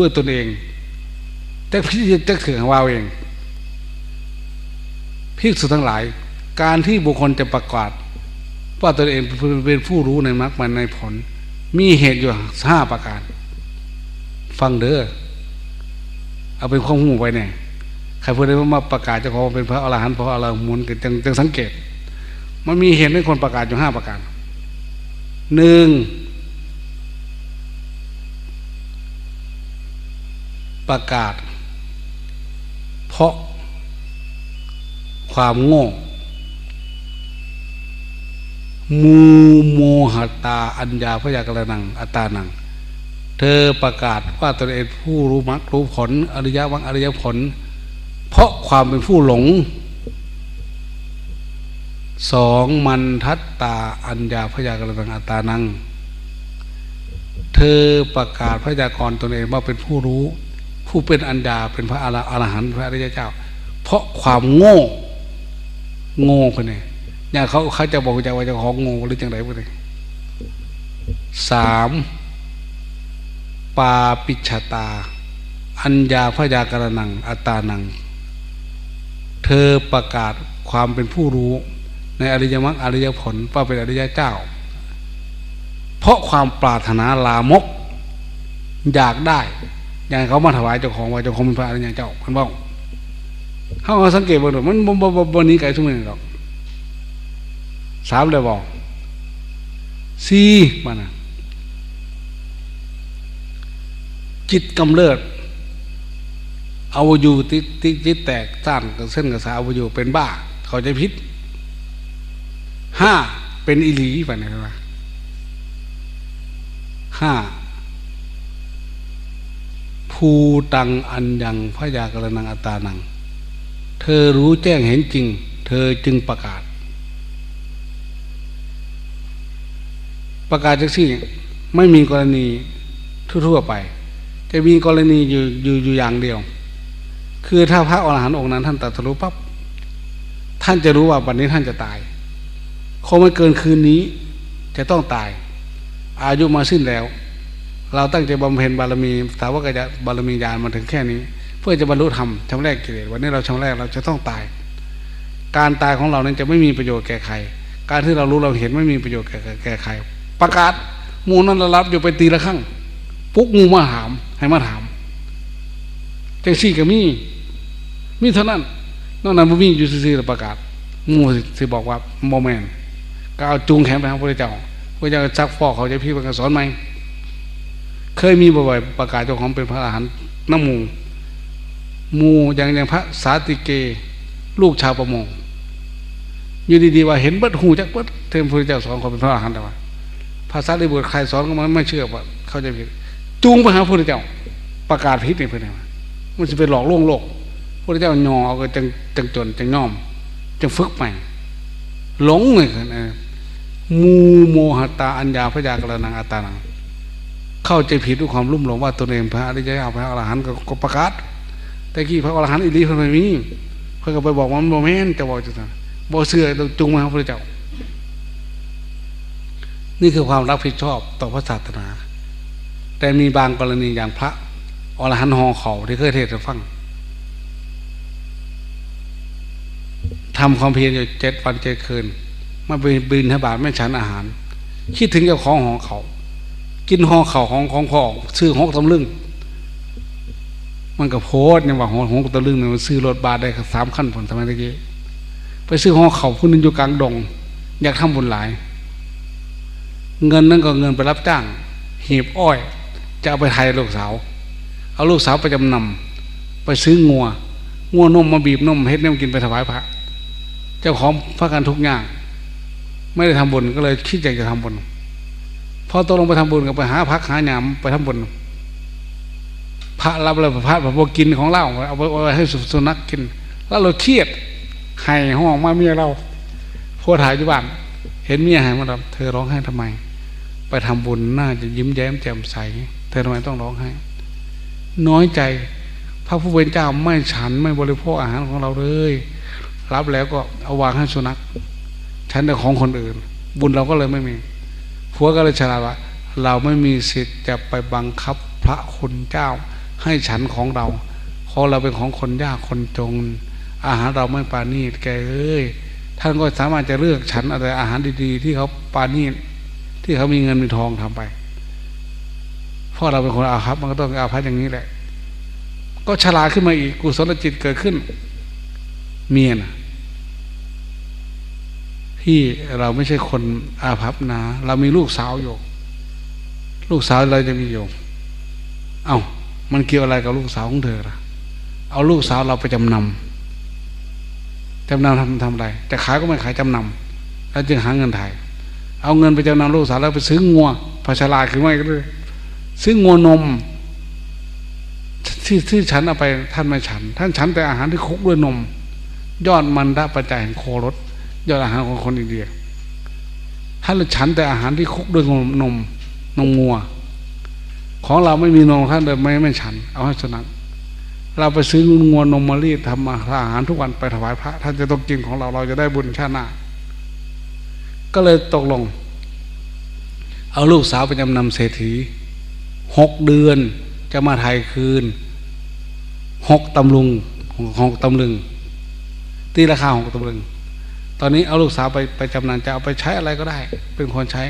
ด้วยตนเอง แต่พิจิตรเถื่อนวาวเองพิสุทั้งหลาย การที่บุคคลจะประกาศว่าตนเองเป็นผู้รู้ในมรรคมันในผล มีเหตุอยู่ห้าประการ ฟังเด้อเอาเป็นข้อมูลไว้เนี่ยใครพูดได้ว่ามาประกาศจ้าขอเป็นพระอรหันต์พระอะไรมูลกันจังจังสังเกต มันมีเหตุให้คนประกาศอยู่ห้าประการหนึ่ง ประกาศ เพราะความโง่มูโมหตาอัญญาพยากรนังอัตานัง เธอประกาศว่าตนเองผู้รู้มรรครู้ผล อริยวังอริยผล เพราะความเป็นผู้หลงสองมันทัตตาอัญญาพยากรนังอัตานัง เธอประกาศพยากรณ์ตนเองว่าเป็นผู้รู้ ผู้เป็นอัญญาเป็นพระอรหันต์พระอริยเจ้า เพราะความโง่โง่คนนี้เนี่ยเขาเขาจะบอกจะว่าจะของโง่หรือจังไรพวกนี้สามปาปิชตา อัญญาพยากรนัง อัตานัง เธอประกาศความเป็นผู้รู้ในอริยมรรคอริยผลว่าเป็นอริยเจ้า เพราะความปรารถนาลามก อยากได้ อย่างเขามาถวายเจ้าของว่าเจ้าของเป็นพระอริยเจ้ามันบอกเขาสังเกตบ่ดูมันบนบนนี้ไกลทุกเมื่อหรอกสามเลยบอกสี่มันจิตกำเริบเอาอยู่ติติจิตแตกสั้นกับเส้นกับสาเอาอยู่เป็นบ้า เขาจะพิษห้าเป็นอิหลีไปไหนะครห้า ภูตังอันยังพระยากรนังอัตานัง เธอรู้แจ้งเห็นจริง เธอจึงประกาศ ประกาศจักซี่ไม่มีกรณีทั่วๆไป จะมีกรณีอยู่อยู่อยู่อย่างเดียว คือถ้าพระอรหันต์องค์นั้น ท่านตรัสรู้ปั๊บท่านจะรู้ว่าวันนี้ท่านจะตายคงไม่เกินคืนนี้จะต้องตาย อายุมาสิ้นแล้ว เราตั้งใจบำเพ็ญบารมีสาวกจะบารมีญาณมาถึงแค่นี้ เพื่อจะบรรลุธรรมชำแรกกิเลสวันนี้เราชำแรกเราจะต้องตาย การตายของเรานั้นจะไม่มีประโยชน์แก่ใคร การที่เรารู้เราเห็นไม่มีประโยชน์แก่แก่ใคร ประกาศมูนั้นเรารับอยู่ไปตีละครั้งปุ๊กงูมาถาม ให้มาถามจังซี่ก็มีมีเท่านั้นนอกนั้นบ่มีอยู่ซื่อๆประกาศงูสิบอกว่าโมเมนก็เอาจูงแขนไปทางพระเจ้าพระเจ้าซักฟอกเขาจะพี่เป็นสอนไหม เคยมีบ่อยๆประกาศเจ้าของเป็นพระอรหันต์น้ำมูมูอย่างอย่างพระสาติเก ลูกชาวประมงอยู่ดีๆว่าเห็นบัดหูจักบัดเทมพระเจ้าสอนเขาเป็นพระอรหันต์แต่ว่าภาษาลิบุตรใครสอนก็มันไม่เชื่อว่าเขาจะผิดจูงไปหาพระเจ้าประกาศพิษในเพื่อนมันจะเป็นหลอกลวงโลกพระเจ้ายอเอาก็จังจังจนจังย่อมจังฝึกใหม่หลงเลยนะมูโมหตาอัญญาพระยากรนังอัตานัง เข้าใจผิดด้วยความรุ่มหลงว่าตัวเองพระอริยเจ้าพระอรหันต์ก็ประกาศแต่กี้พระอรหันต์อิริเพิ่นไม่มีเพิ่นก็ไปบอกว่าโมเมนจะบอกจังบ่เชื่อต้องจุงมาพระเจ้า นี่คือความรับผิดชอบต่อพระศาสนา แต่มีบางกรณีอย่างพระอรหันต์หอเขาที่เคยเทศน์ฟังทำความเพียรอยู่เจ็ดวันเจ็ดคืนมาไปบินทบาทไม่ฉันอาหาร คิดถึงเจ้าของหอเขา กินหอเขาของของพ่อซื้อหกตำลึงมันก็โพสเนี่ยว่าหอหกตำลึงเนี่ยมันซื้อรถบาทได้สามขั้นผลทำไมตะกี้ไปซื้อหอเขาผู้นึงอยู่กลางดง อยากทำบุญหลาย เงินนั่นก็เงินไปรับจ้างหีบอ้อย จะเอาไปไทยลูกสาว เอาลูกสาวไปจำนำไปซื้องัวงัวนมมาบีบนมเฮ็ดนี่มกินไปถวายพระ เจ้าของพระกันทุกอย่าง ไม่ได้ทำบุญก็เลยคิดอยากจะทำบุญ อตกลงไปทำบุญก็ไปหาพักหาหยามไปทำบุญพระรับเลยพระพระกินของเล่าเอาไปให้สุนัขกิน แล้วเราเครียดไห้ห้องมาเมียเราพวกถ่ายอยู่บ้านเห็นเมียหายมาดับเธอร้องไห้ทำไม ไปทำบุญน่าจะยิ้มแย้มแจ่มใส เธอทำไมต้องร้องไห้ น้อยใจ พระผู้เป็นเจ้าไม่ฉันไม่บริโภคอาหารของเราเลย รับแล้วก็เอาวางให้สุนัขฉันแต่ของคนอื่น บุญเราก็เลยไม่มี ผัวก็เลยฉลาดว่า เราไม่มีสิทธิ์จะไปบังคับพระคุณเจ้า ให้ฉันของเราของเราเป็นของคนยากคนจน อาหารเราไม่ปาณีตแกเอ้ยท่านก็สามารถจะเลือกฉันอะไรอาหารดีๆ ที่เขาปาณีตที่เขามีเงินมีทองทำไปเพราะเราเป็นคนอาภัพมันก็ต้องอาภัพอย่างนี้แหละ ก็ฉลาดขึ้นมาอีกกุศลจิตเกิดขึ้น เมียนะ พี่เราไม่ใช่คนอาภัพนะเรามีลูกสาวอยู่ ลูกสาวเราจะมีอยู่เอา้ามันเกี่ยวอะไรกับลูกสาวของเธอล่ะ เอาลูกสาวเราไปจำนำจำนำทำทำอะไรจะขายก็ไม่ขายจำนำแล้วจึงหาเงินไทยเอาเงินไปจำนำลูกสาวแล้วไปซื้องัวภาชลาคือไม่ก็เลยซื้องัวนมที่ที่ฉันเอาไปท่านไม่ฉัน ท่านฉันแต่อาหารที่คุกด้วยนม ยอดมันดาปัจจัยแห่งโครส ยอดอาหารของคนอินเดียท่านฉันแต่อาหารที่คุกด้วยนมนมนมงัว ของเราไม่มีนมท่านเดิมไม่ไม่ฉัน เอาให้สนักเราไปซื้องัวนมมารีดทำอาหารทุกวันไปถวายพระท่านจะต้องกินของเราเราจะได้บุญชาติหน้าก็เลยตกลง เอาลูกสาวไปจำนำเศรษฐีหกเดือนจะมาไทยคืนหกตำลุงหกตำลึงตีราคาหกตำลึง ตอนนี้เอาลูกสาวไปไปจำนำจะเอาไปใช้อะไรก็ได้ เป็นคนใช้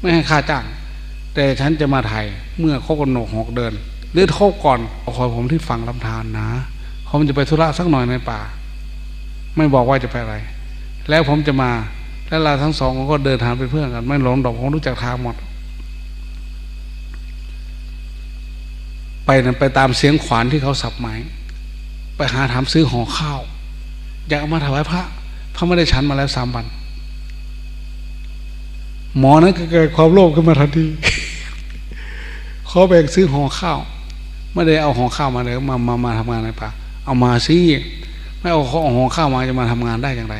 ไม่ให้ค่าจ้าง แต่ฉันจะมาไทยเมื่อครบกำหนดหกเดือนหรือครบก่อนขอผมที่ฟังลำธารนนะผมจะไปธุระสักหน่อยในป่า ไม่บอกว่าจะไปอะไร แล้วผมจะมาแล้วเราทั้งสองก็เดินทางเป็นเพื่อนกัน ไม่หลงดอกผมรู้จักทางหมด ไปนั่นไปตามเสียงขวานที่เขาสับไม้ไปหาถามซื้อห่อข้าว อยากเอามาถวายพระ พระไม่ได้ฉันมาแล้วสามวัน หมอนั้นก็เกิดความโลภขึ้นมาทันทีเขาแบ่งซื้อห่อข้าวไม่ได้เอาห่อข้าวมาเลยมามามาทำงานในป่าเอามาซิไม่เอาห่อข้าวมาจะมาทำงานได้อย่างไร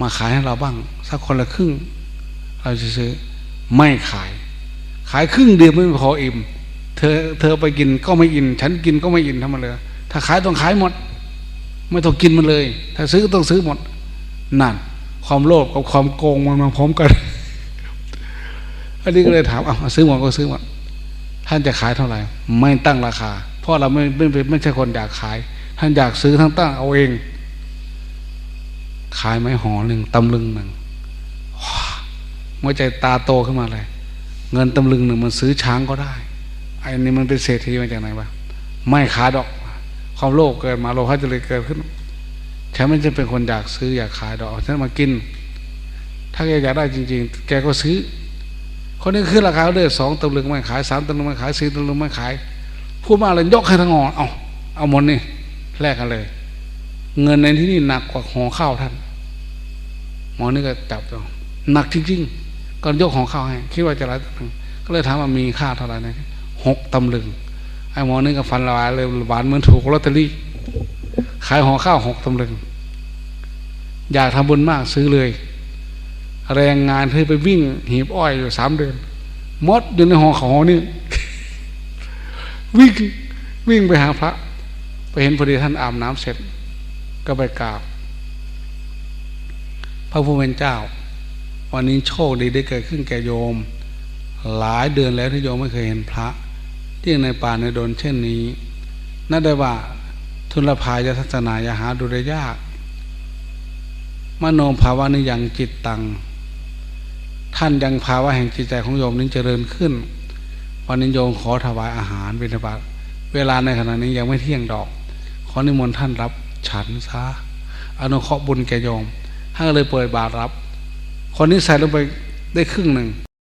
มาขายให้เราบ้าง สักคนละครึ่ง เราจะซื้อไม่ขาย ขายครึ่งเดียวไม่พออิ่ม เธอเธอไปกินก็ไม่อินฉันกินก็ไม่อินทำมาเลย ถ้าขายต้องขายหมด ไม่ต้องกินมันเลย ถ้าซื้อต้องซื้อหมด นั่น ความโลภกับความโกงมันมาพร้อมกัน อันนี้ก็เลยถามเอาซื้อหมดก็ซื้อหมดท่านจะขายเท่าไหร่ ไม่ตั้งราคา เพราะเราไม่ไม่ไม่ใช่คนอยากขาย ท่านอยากซื้อทั้งตั้งเอาเอง ขายไม้ห่อหนึ่งตำลึงหนึ่งหัวใจตาโตขึ้นมาเลย เงินตำลึงหนึ่งมันซื้อช้างก็ได้ไอ้นี่มันเป็นเศรษฐีมาจากไหนวะไม่ขายดอก ความโลภเกิดมาโลภะจะเลยเกิดขึ้น ฉันไม่จะเป็นคนอยากซื้ออยากขายดอกฉันมากิน ถ้าแกอยากได้จริง ๆ แกก็ซื้อ คนนี้ขึ้นราคาเลยสองตำลึงไม่ขายสามตำลึงไม่ขายสี่ตำลึงไม่ขายพูดมาเลยยกให้ทั้งงอเอาเอาหมดนี่แลกกันเลย เงินในที่นี่หนักกว่าห่อข้าวท่านหมอนี่ก็จับเอาหนักจริงๆก็ยกห่อข้าวให้คิดว่าจะไรก็เลยถามว่ามีค่าเท่าไหร่นะหกตำลึงไอ้หมอนี่ก็ฟันละลายเลยหวานเหมือนถูกลอตเตอรี่ ขายห่อข้าวหกตำลึง อยากทำบุญมากซื้อเลย แรงงานให้ไปวิ่งหีบอ้อยอยู่สามเดือนมดอยู่ในห่อเขานี่วิ่งวิ่งไปหาพระ ไปเห็นพอดีท่านอาบน้ำเสร็จ ก็ไปกราบ พระผู้เป็นเจ้า วันนี้โชคดีได้เกิดขึ้นแก่โยม หลายเดือนแล้วที่โยมไม่เคยเห็นพระ ที่ในป่าในโดนเช่นนี้นั่นได้ว่า ทุลภายทัศนายหาดูได้ยากมโนภาวะนิยังจิตตัง ท่านยังภาวะแห่งจิตใจของโยมนี้เจริญขึ้น วันนี้โยมขอถวายอาหารบิณฑบาตเวลาในขณะนี้ยังไม่เที่ยงดอก ขอนิมนต์ท่านรับฉันซะอนุเคราะห์บุญแก่โยมท่านก็เลยเปิดบาตรรับ คนนี้ใส่ลงไปได้ครึ่งหนึ่ง